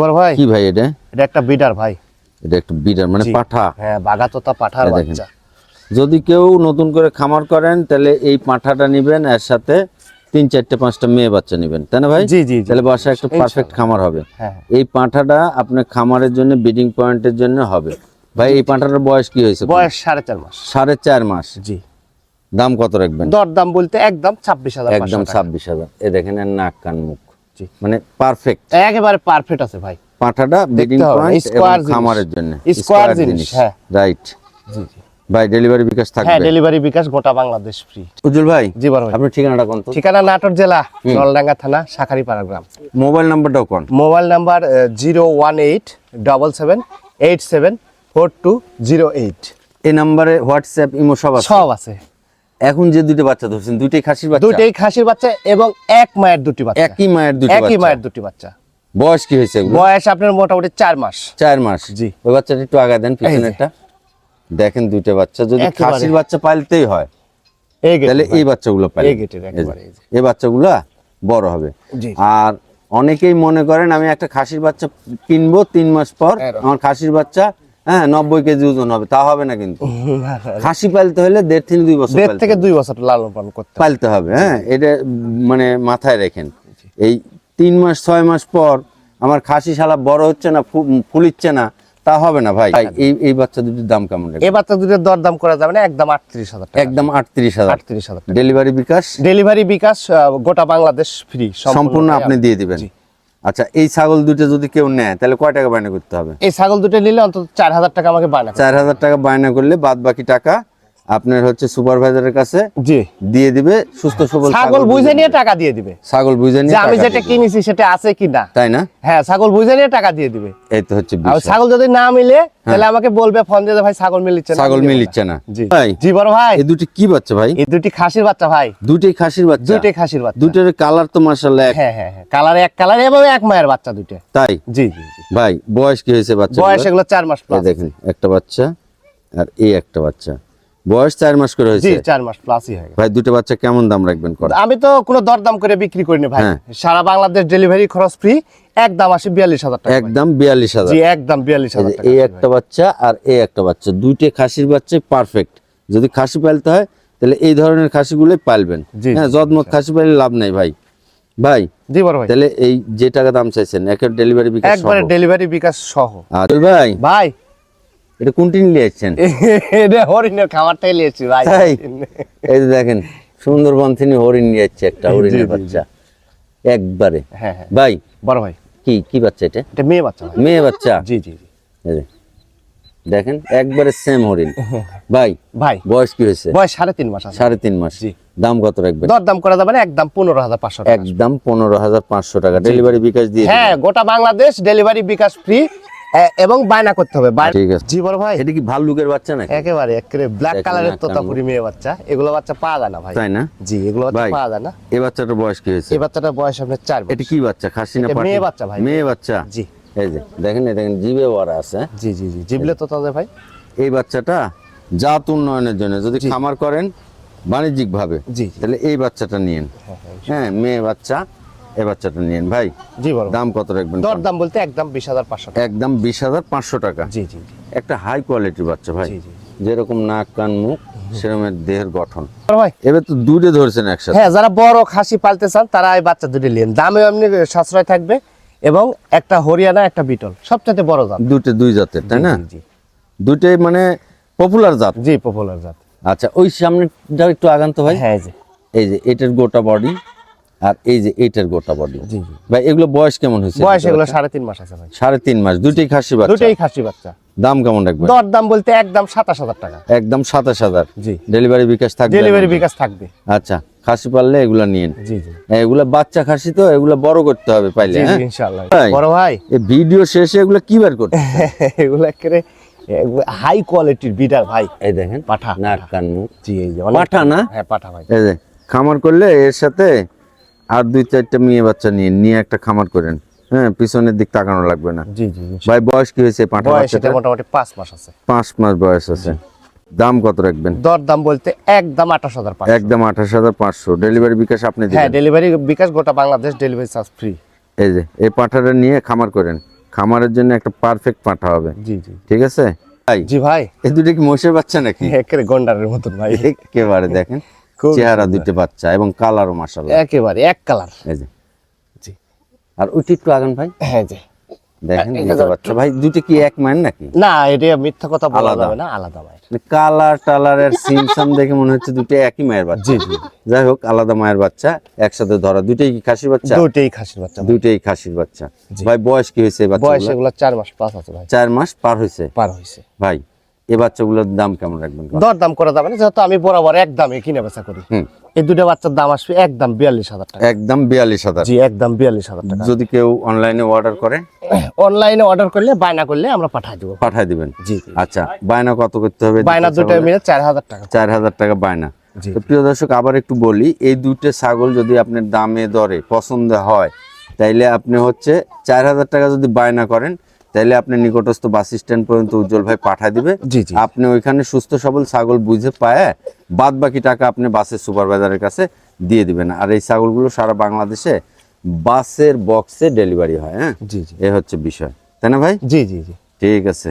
বল ভাই? কি ভাই এটা? এটা একটা বিডার ভাই। এটা একটু বিড়ার মানে পাঠা। হ্যাঁ বাগাতোতা পাঠার এই বাচ্চা। যদি কেউ নতুন করে খামার করেন তাহলে এই পাঁঠাটা নিবেন এর সাথে তিন চারটে পাঁচটা মেয়ে বাচ্চা নিবেন। তাই না ভাই? জি জি তাহলে বাসায় একটা পারফেক্ট খামার হবে। হ্যাঁ। এই পাঁঠাটা আপনার খামারের জন্য ব্রিডিং পয়েন্টের জন্য হবে। ভাই এই পাঁঠাটার বয়স কি হয়েছে? বয়স সাড়ে চার মাস। সাড়ে চার মাস। জি। দাম কত রাখবেন? দর দাম বলতে একদম ছাব্বিশ হাজার একদম ছাব্বিশ হাজার। এ দেখেন নাক কান মুখ। জি। মানে পারফেক্ট একেবারে পারফেক্ট আছে ভাই। পাঁঠাটা ব্রিডিং পয়েন্ট খামারের জন্য Square জিনিস, হ্যাঁ। রাইট জি জি। ভাই ডেলিভারি বিকাশ হ্যাঁ ডেলিভারি বিকাশ গোটা বাংলাদেশ ফ্রি উজ্জ্বল ভাই জি বড় ভাই। আপনার ঠিকানাটা কোন ঠিকানা নাটোর জেলা নলডাঙ্গা থানা শাখারিপাড়া গ্রাম। মোবাইল নাম্বারটাও কোন? Mobile number zero one eight double seven eight seven four two zero eight এই নাম্বারে হোয়াটসঅ্যাপ ইমো সব আছে? সব আছে। এখন যে দুটো বাচ্চা ধরছেন দুইটাই খাসির বাচ্চা? দুইটাই খাসির বাচ্চা এবং এক মায়ের দুটি বাচ্চা। একই মায়ের দুটো একই মায়ের দুটি বাচ্চা। বয়স কি হয়েছে বয়স আপনার মোটামুটি চার মাস। চার মাস। জি। ওই বাচ্চাটা একটু আগে দেন। পিছনেরটা দেখেন দুইটা বাচ্চা যদি খাসির বাচ্চা পালতেই হয় তাহলে এই বাচ্চাগুলো পাই এই বাচ্চাগুলো বড় হবে। আর অনেকেই মনে করেন আমি একটা খাসির বাচ্চা কিনবো তিন মাস পর আমার খাসির বাচ্চা হ্যাঁ নব্বই কেজি ওজন হবে তা হবে না কিন্তু। খাসি পালতে হলে দেড় থেকে দুই বছর দেড় থেকে দুই বছর লালন পালন করতে পালতে হবে হ্যাঁ এটা মানে মাথায় রাখেন। এই তিন মাস ছয় মাস পর আমার খাসি শালা বড় হচ্ছে না ফুলিচ্ছে না তা হবে না ভাই। এই এই বাচ্চা দুটির দাম কেমন এই বাচ্চা দুটির দর দাম করা যাবে না একদম আটত্রিশ হাজার একদম আটত্রিশ হাজার। আটত্রিশ হাজার ডেলিভারি বিকাশ? ডেলিভারি বিকাশ গোটা বাংলাদেশ ফ্রি সম্পূর্ণ আপনি দিয়ে দিবেন। আচ্ছা এই ছাগল দুটো যদি কেউ নেয় তাহলে কয় টাকা বায়না করতে হবে? এই ছাগল দুটো নিলে অন্তত চার হাজার টাকা আমাকে বায়না চার হাজার টাকা বায়না করলে বাদ বাকি টাকা আপনার হচ্ছে সুপারভাইজারের কাছে জি। দিয়ে দিবে সুস্থ সবল ছাগল বুঝে নিয়ে টাকা দিয়ে দিবে। ছাগল বুঝে নিয়ে আমি যেটা কিনেছি সেটা আছে কি না? তাই না? হ্যাঁ ছাগল বুঝে নিয়ে টাকা দিয়ে দিবে। এই তো হচ্ছে আর ছাগল যদি না মিলে তাহলে আমাকে বলবে ফোন দিয়ে ভাই ছাগল মিলিচ্ছে না। ছাগল। মিলিচ্ছে না। জি। ভাই জি বড় ভাই। এই দুটি কি বাচ্চা ভাই? এই দুটি খাসির বাচ্চা ভাই। দুটোই খাসির বাচ্চা। দুইটাই খাসির বাচ্চা। দুটোর কালার তো মাশাআল্লাহ এক। হ্যাঁ হ্যাঁ হ্যাঁ। কালার এক কালার এবং এক মায়ের বাচ্চা দুটো। তাই? জি জি ভাই বয়স কি হয়েছে বাচ্চা বয়স এগুলো চার মাস প্লাস দেখেন একটা বাচ্চা আর এই একটা বাচ্চা। বয়স চার মাস করে হয়েছে? চার মাস প্লাসই হয়ে ভাই দুটো বাচ্চা কেমন দাম রাখবেন করে আমি তো কোনো দরদাম করে বিক্রি করিনি ভাই। হ্যাঁ। সারা বাংলাদেশ ডেলিভারি খরচ ফ্রি একদম আসে বিয়াল্লিশ হাজার টাকা একদম বিয়াল্লিশ হাজার। একদম বিয়াল্লিশ হাজার এই একটা বাচ্চা আর এই একটা বাচ্চা। দুইটা খাসির বাচ্চা পারফেক্ট যদি খাসি পালতে হয় তাহলে এই ধরনের খাসিগুলোই পালবেন। হ্যাঁ জি, জদমত খাসি পাইলে লাভ নাই ভাই। ভাই জি বড় ভাই। তাহলে এই যে টাকা দাম চাইছেন একের ডেলিভারি বিকাশ একবারে ডেলিভারি বিকাশ সহ। আচ্ছা। ভাই ভাই এটা কোনটি এটা হরিণের খাবারটাই নিয়েছি ভাই? এই যে দেখেন সুন্দরবন থেকে হরিণ নিয়ে যাচ্ছে একটা হরিণের বাচ্চা। একবারে। হ্যাঁ হ্যাঁ। ভাই বড় ভাই। কি কি বাচ্চা এটা? এটা মেয়ে বাচ্চা মেয়ে বাচ্চা? জি জি দেখেন একবারে সেম হরিণ। ভাই ভাই। বয়স কি হয়েছে? বয়স সাড়ে তিন মাস সাড়ে তিন মাস। জি। দাম কত রাখবেন? দরদাম করা যাবে না একদম পনেরো হাজার পাঁচশো একদম পনেরো হাজার পাঁচশো টাকা। ডেলিভারি বিকাশ দিয়ে হ্যাঁ গোটা বাংলাদেশ ডেলিভারি বিকাশ ফ্রি এবং বায়না করতে হবে। ঠিক আছে। জি বড় ভাই। এটা কি ভাল্লুকের বাচ্চা নাকি? একেবারে একেবারে ব্ল্যাক দেখেন কালারের না, তোতাপুরি মেয়ে বাচ্চা। এগুলো বাচ্চা পাওয়া যায় না ভাই। তাই না? জি এগুলো বাচ্চা পাওয়া যায় না। এই বাচ্চাটার বয়স কি হয়েছে? এই বাচ্চাটার বয়স আপনার চার মাস। এটা কি বাচ্চা? খাসি না মেয়ে বাচ্চা ভাই। মেয়ে বাচ্চা? জি। এই যে দেখেন এই দেখেন জিবে ওয়ারা আছে। হ্যাঁ? জি জি জি জিবলে তো তাদের ভাই। এই বাচ্চাটা জাত উন্নয়নের জন্য যদি খামার করেন বাণিজ্যিক ভাবে জি জি। তাহলে এই বাচ্চাটা নিয়েন। হ্যাঁ মেয়ে বাচ্চা। এই বাচ্চাটা নিয়েন ভাই। জি বড় দাম কত রাখবেন? দর দাম বলতে একদম বিশ হাজার পাঁচশো একদম বিশ হাজার পাঁচশো টাকা। জি জি জি। একটা হাই কোয়ালিটির বাচ্চা ভাই। জি, জি, যেরকম নাক কান মুখ সেরকমের দেহের গঠন। ভাই। এবার তো দূরে ধরছেন একসাথে। হ্যাঁ যারা বড় খাসি পালতে চান তারা এই বাচ্চা দুটি নেন দামে এমনি সাশ্রয় থাকবে এবং একটা হরিয়ানা একটা বিটল। সবচেয়ে বড় জাত। দুটো দুই জাতের তাই না? জি, জি দুটোই মানে পপুলার জাত। জি পপুলার জাত। আচ্ছা ওই সামনেটা একটু আগান্ত ভাই। হ্যাঁ যে। এই যে এটার গোটা বডি আর এই যে এটার গোটা বডি ভাই এগুলো বয়স কেমন হয়েছে? বয়স এগুলো সাড়ে তিন মাস আছে ভাই। সাড়ে তিন মাস দুটোই খাসি বাচ্চা? দুটোই খাসি বাচ্চা। দাম কেমন রাখবেন? দর দাম বলতে একদম সাতাশ হাজার টাকা। একদম সাতাশ হাজার? জি। ডেলিভারি বিকাশ থাকবে ডেলিভারি বিকাশ থাকবে। আচ্ছা খাসি পারলে এগুলা নিয়েন জি জি। এগুলা বাচ্চা খাসি তো এগুলা বড় করতে হবে পাইলে হ্যাঁ? ইনশাআল্লাহ। বড় ভাই। এই ভিডিও শেষে এগুলা কি বার করতে এগুলো করে হাই কোয়ালিটির বিডার ভাই। এই দেখেন পাঠা। না কান মুখ। জি এই যে পাঠা না? হ্যাঁ পাঠা ভাই। এই যে খামার করলে এর সাথে আর দুই চারটা মেয়ে বাচ্চা নিয়ে নিয়ে একটা খামার করেন। হ্যাঁ পিছনের দিক তাকানো লাগবে না। জি জি। ভাই বয়স কি হয়েছে পাঁঠা বাচ্চাটা মোটামুটি পাঁচ মাস আছে। পাঁচ মাস বয়স আছে। দাম কত রাখবেন? দর দাম বলতে একদম আঠাশ হাজার পাঁচশো। একদম আঠাশ হাজার পাঁচশো। ডেলিভারি বিকাশ আপনি হ্যাঁ ডেলিভারি বিকাশ গোটা বাংলাদেশ ডেলিভারি চার্জ ফ্রি এই যে এই পাঁঠাটা নিয়ে খামার করেন। খামারের জন্য একটা পারফেক্ট পাঠা হবে। জি জি। ঠিক আছে? ভাই জি ভাই। এই দুটো কি মোষের বাচ্চা নাকি? একেবারে গন্ডারের মতন ভাই। একেবারে দেখেন। চেহারা দুটো বাচ্চা এবং কালারও মাসাল্লাহ একেবারে এক কালার এই যে। জি। আর ওইটি একটু আগান ভাই। হ্যাঁ জি। দেখেন এই দুটো বাচ্চা। ভাই দুটো কি এক মায়ের নাকি? না এটা মিথ্যা কথা বলা যাবে না আলাদা ভাই কালার টালারের সিমসাম দেখে মনে হচ্ছে দুটো একই মায়ের বাচ্চা। জি জি যাই হোক আলাদা মায়ের বাচ্চা একসাথে ধরা। দুটোই কি খাসির বাচ্চা? দুটেই খাসির বাচ্চা। দুটোই খাসির বাচ্চা। ভাই বয়স কি হয়েছে এই বয়স এগুলো চার মাস পাঁচ আছে ভাই। চার মাস পার হয়েছে। পার হয়েছে। ভাই এই বাচ্চাগুলোর দাম কেমন রাখবেন? দর দাম করা যাবে না যেহেতু আমি বরাবর এক দামে কিনে বেচা করি। এই দুটো বাচ্চার দাম আসবে একদম বিয়াল্লিশ হাজার টাকা। একদম বিয়াল্লিশ হাজার। জি একদম বিয়াল্লিশ হাজার টাকা। যদি কেউ অনলাইনে অর্ডার করে? অনলাইনে অর্ডার করলে বায়না করলে আমরা পাঠিয়ে দেবো। পাঠায় দিবেন? জি। আচ্ছা বায়না কত করতে হবে? বায়না দুটো মিলে চার হাজার টাকা। চার হাজার টাকা বায়না। প্রিয় দর্শক আবার একটু বলি এই দুটো ছাগল যদি আপনার দামে দরে পছন্দ হয় তাইলে আপনি হচ্ছে চার হাজার টাকা যদি বায়না করেন তাইলে আপনি নিকটস্থ বাস স্ট্যান্ড পর্যন্ত উজ্জ্বল ভাই পাঠা দিবে। আপনি ওইখানে সুস্থ সবল ছাগল বুঝে পায় বাদ বাকি টাকা আপনি বাসের সুপারভাইজারের কাছে দিয়ে দিবেন। আর এই ছাগলগুলো সারা বাংলাদেশে বাসের বক্সে ডেলিভারি হয় হ্যাঁ? জি জি। এ হচ্ছে বিষয়। তাই না ভাই? জি জি জি। ঠিক আছে।